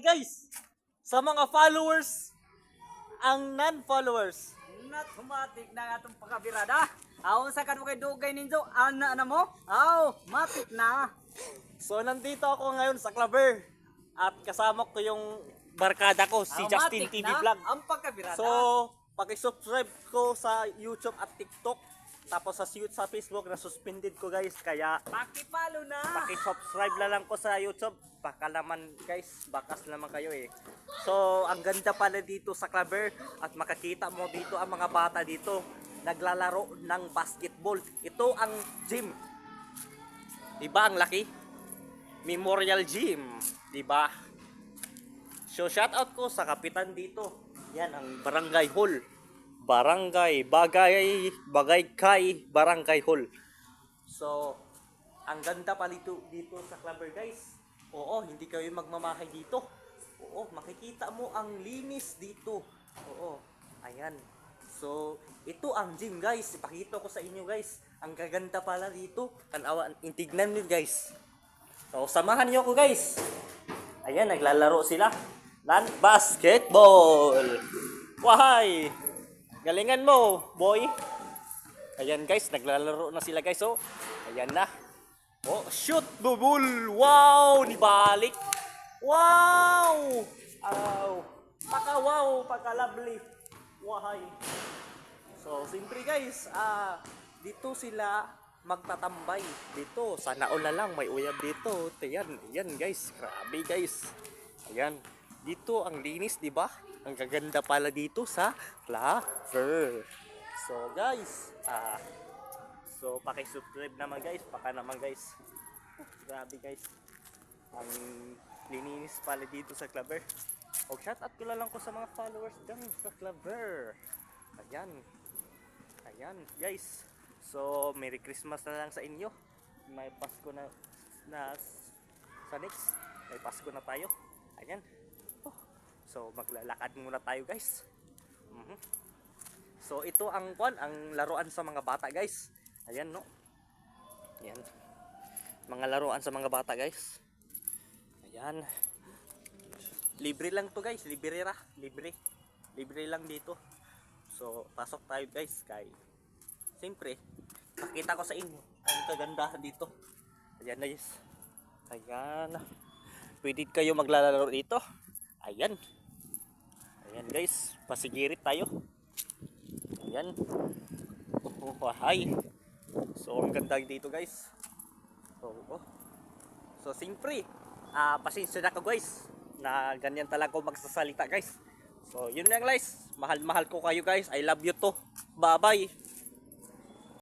guys. Sa mga followers, ang non-followers. Not humatik na nga itong pagkabirada. Aw, sa kanmo kay Dugay Ninjo, ana na mo? Aw, matik na. So nandito ako ngayon sa Claver. At kasama ko yung barkada ko, si Aw, Justin matik TV na Vlog. Ang pagkabirada. So, paki-subscribe ko sa YouTube at TikTok. Tapos sa sa Facebook na suspended ko guys. Kaya pakipalo na. paki-subscribe na lang ko sa YouTube. Baka naman guys, bakas naman kayo eh. So, ang ganda pala dito sa Claver at makakita mo dito ang mga bata dito naglalaro ng basketball. Ito ang gym. 'Di ba ang laki? Memorial Gym, 'di ba? So shout out ko sa kapitan dito. Yan ang Barangay Hall. Barangay Bagay Bagay Kay Barangay Hall. So ang ganda pa dito dito sa Clubber guys. Oo, hindi kayo magmamahay dito. Oo, makikita mo ang linis dito. Oo. Ayan. So, ito ang gym guys. Ipakita ko sa inyo guys. Ang gaganda pala dito. Tanawa, tignan niyo guys. So, samahan niyo ako guys. Ayan, naglalaro sila. Nan basketball. Wahay! Galingan mo, boy. Ayan guys, naglalaro na sila guys. Oh, ayan na. Oh, shoot, bubul. Wow, nibalik. Wow! Aw. Paka wow, paka lovely. Wahay. So, siyempre guys, ah, dito sila magtatambay. Dito, sana all lang, may uyab dito. Ayan, ayan guys, grabe guys. Ayan, dito ang linis, di ba? Ang gaganda pala dito sa Clover. So guys, ah, so paki-subscribe naman guys, paka naman guys. Grabe guys. Ang lininis pala dito sa Clover. O shout out ko lang ko sa mga followers dyan sa Clover. Ayan. Ayan, guys. So, Merry Christmas na lang sa inyo. May Pasko na na sa next. May Pasko na tayo. Ayan. Oh. So, maglalakad muna tayo, guys. Mhm. So, ito ang kwan, ang laruan sa mga bata, guys. Ayan, no? Ayan. Mga laruan sa mga bata, guys. Ayan. Libre lang to guys, libre ra, libre. Libre lang dito. So, pasok tayo guys kay Siyempre, pakita ko sa inyo ang kagandahan dito. Ayan guys. Ayan. Pwede kayo maglalaro dito. Ayan. Ayan guys, pasigirit tayo. Ayan. Oh, wahay. So, ang ganda dito guys. So, oh. So, siyempre, ah pasensya na ko guys na ganyan talaga ako magsasalita guys. So, yun lang guys. Mahal-mahal ko kayo guys. I love you to. Bye-bye.